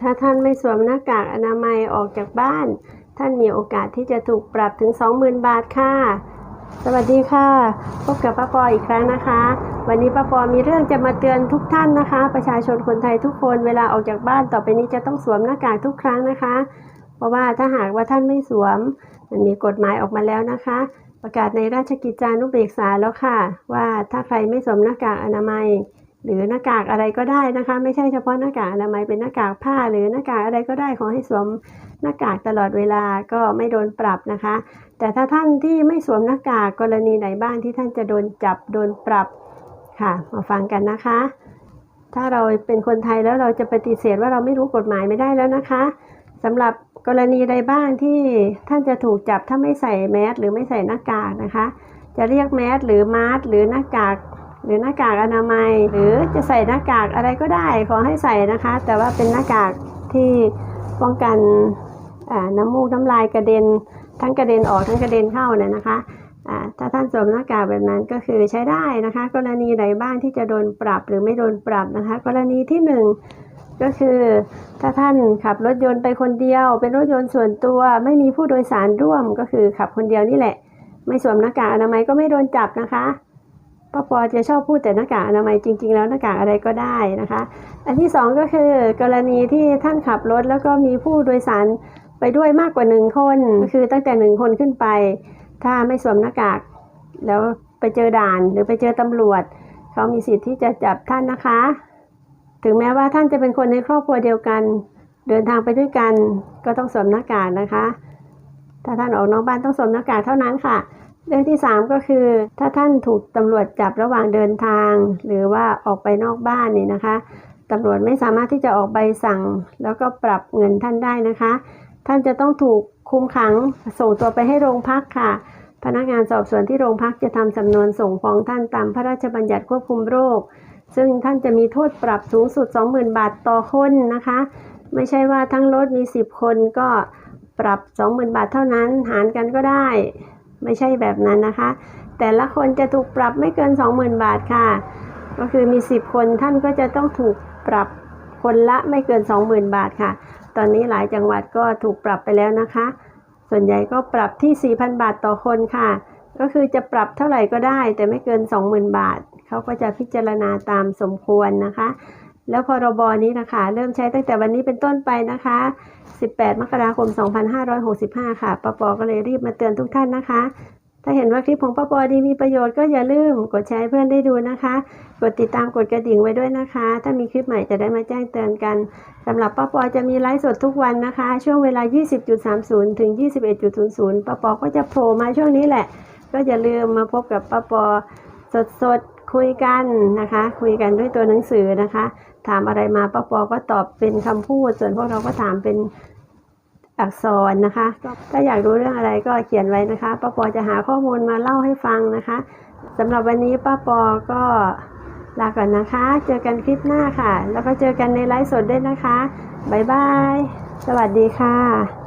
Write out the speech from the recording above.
ถ้าท่านไม่สวมหน้ากากอนามัยออกจากบ้าน ท่านมีโอกาสที่จะถูกปรับถึง 20,000 บาทค่ะ สวัสดีค่ะ พบกับป้าปออีกครั้งนะคะ วันนี้ป้าปอมีเรื่องจะมาเตือนทุกท่านนะคะ ประชาชนคนไทยทุกคนเวลาออกจากบ้านต่อไปนี้จะต้องสวมหน้ากากทุกครั้งนะคะ เพราะว่าถ้าหากว่าท่านไม่สวม มันมีกฎหมายออกมาแล้วนะคะ ประกาศในราชกิจจานุเบกษาแล้วค่ะ ว่าถ้าใครไม่สวมหน้ากากอนามัย หรือหน้ากากอะไรก็ได้นะคะ ไม่ใช่เฉพาะหน้ากากอนามัยเป็นหน้ากากผ้า หรือหน้ากากอะไรก็ได้ขอให้สวมหน้ากากตลอดเวลาก็ไม่โดนปรับนะคะ แต่ถ้าท่านที่ไม่สวมหน้ากากกรณีไหนบ้างที่ท่านจะโดนจับโดนปรับค่ะมาฟังกันนะคะ ถ้าเราเป็นคนไทยแล้วเราจะปฏิเสธว่าเราไม่รู้กฎหมายไม่ได้แล้วนะคะสำหรับกรณีใดบ้างที่ท่านจะถูกจับถ้าไม่ใส่แมสหรือไม่ใส่หน้ากากนะคะ จะเรียกแมสหรือมาสหรือหน้ากาก หรือหน้ากากอนามัย หรือจะใส่หน้ากากอะไรก็ได้ขอให้ใส่นะคะ แต่ว่าเป็นหน้ากากที่ป้องกันน้ำมูกน้ำลายกระเด็น ทั้งกระเด็นออกทั้งกระเด็นเข้าเนี่ยนะคะถ้าท่านสวมหน้ากากแบบนั้นก็คือใช้ได้นะคะ กรณีใดบ้างที่จะโดนปรับหรือไม่โดนปรับนะคะ กรณีที่หนึ่งก็คือ ถ้าท่านขับรถยนต์ไปคนเดียว เป็นรถยนต์ส่วนตัวไม่มีผู้โดยสารร่วมก็คือขับคนเดียวนี่แหละ ไม่สวมหน้ากากอนามัยก็ไม่โดนจับนะคะ ป้าปอจะชอบพูดแต่หน้ากากอนามัยจริง ๆ แล้วหน้ากากอะไรก็ได้นะคะ อันที่สองก็คือกรณีที่ท่านขับรถแล้วก็มีผู้โดยสารไปด้วยมากกว่าหนึ่งคนคือตั้งแต่หนึ่งคนขึ้นไป ถ้าไม่สวมหน้ากาก แล้วไปเจอด่านหรือไปเจอตำรวจ เขามีสิทธิ์ที่จะจับท่านนะคะ ถึงแม้ว่าท่านจะเป็นคนในครอบครัวเดียวกัน เดินทางไปด้วยกันก็ต้องสวมหน้ากากนะคะ ถ้าท่านออกนอกบ้านต้องสวมหน้ากากเท่านั้นค่ะ เรื่องที่ 3 ก็คือ ถ้าท่านถูกตำรวจจับระหว่างเดินทาง หรือว่าออกไปนอกบ้านนี่นะคะตำรวจไม่สามารถที่จะออกใบสั่ง แล้วก็ปรับเงินท่านได้นะคะ ท่านจะต้องถูกคุมขังส่งตัวไปให้โรงพักค่ะ พนักงานสอบสวนที่โรงพักจะทำสำนวนส่งฟ้องท่านตามพระราชบัญญัติควบคุมโรค ซึ่งท่านจะมีโทษปรับสูงสุด 20,000 บาทต่อคนนะคะ ไม่ใช่ว่าทั้งรถมี 10 คนก็ปรับ 20,000 บาทเท่านั้น หารกันก็ได้ ไม่ใช่แบบนั้นนะคะ แต่ละคนจะถูกปรับไม่เกิน 20,000 บาทค่ะ ก็คือมี 10 คนท่านก็จะต้องถูกปรับคนละไม่เกิน 20,000 บาทค่ะ ตอนนี้หลายจังหวัดก็ถูกปรับไปแล้วนะคะ ส่วนใหญ่ก็ปรับที่ 4,000 บาทต่อคนค่ะ ก็คือจะปรับเท่าไหร่ก็ได้ แต่ไม่เกิน 20,000 บาท เขาก็จะพิจารณาตามสมควรนะคะ แล้วพรบนี้นะคะ เริ่มใช้ตั้งแต่วันนี้เป็นต้นไปนะคะ 18 มกราคม 2565 ค่ะป้าปอก็เลยรีบมาเตือนทุกท่านนะคะ ถ้าเห็นว่าคลิปของป้าปอดีมีประโยชน์ก็อย่าลืมกดแชร์เพื่อนได้ดูนะคะ กดติดตามกดกระดิ่งไว้ด้วยนะคะ ถ้ามีคลิปใหม่จะได้มาแจ้งเตือนกันสำหรับป้าปอจะมีไลฟ์สดทุกวันนะคะ ช่วงเวลา 20.30 ถึง 21.00ป้าปอก็จะโผล่มาช่วงนี้แหละ ก็อย่าลืมมาพบกับป้าปอสดๆ คุยกันนะคะ คุยกันด้วยตัวหนังสือนะคะ ถามอะไรมาป้าปอก็ตอบเป็นคำพูด ส่วนพวกเราก็ถามเป็นอักษรนะคะก็ถ้าอยากรู้เรื่องอะไรก็เขียนไว้นะคะป้าปอจะหาข้อมูลมาเล่าให้ฟังนะคะสำหรับวันนี้ป้าปอก็ลาก่อนนะคะ เจอกันคลิปหน้าค่ะ แล้วก็เจอกันในไลฟ์สดด้วยนะคะ บ๊ายบาย สวัสดีค่ะ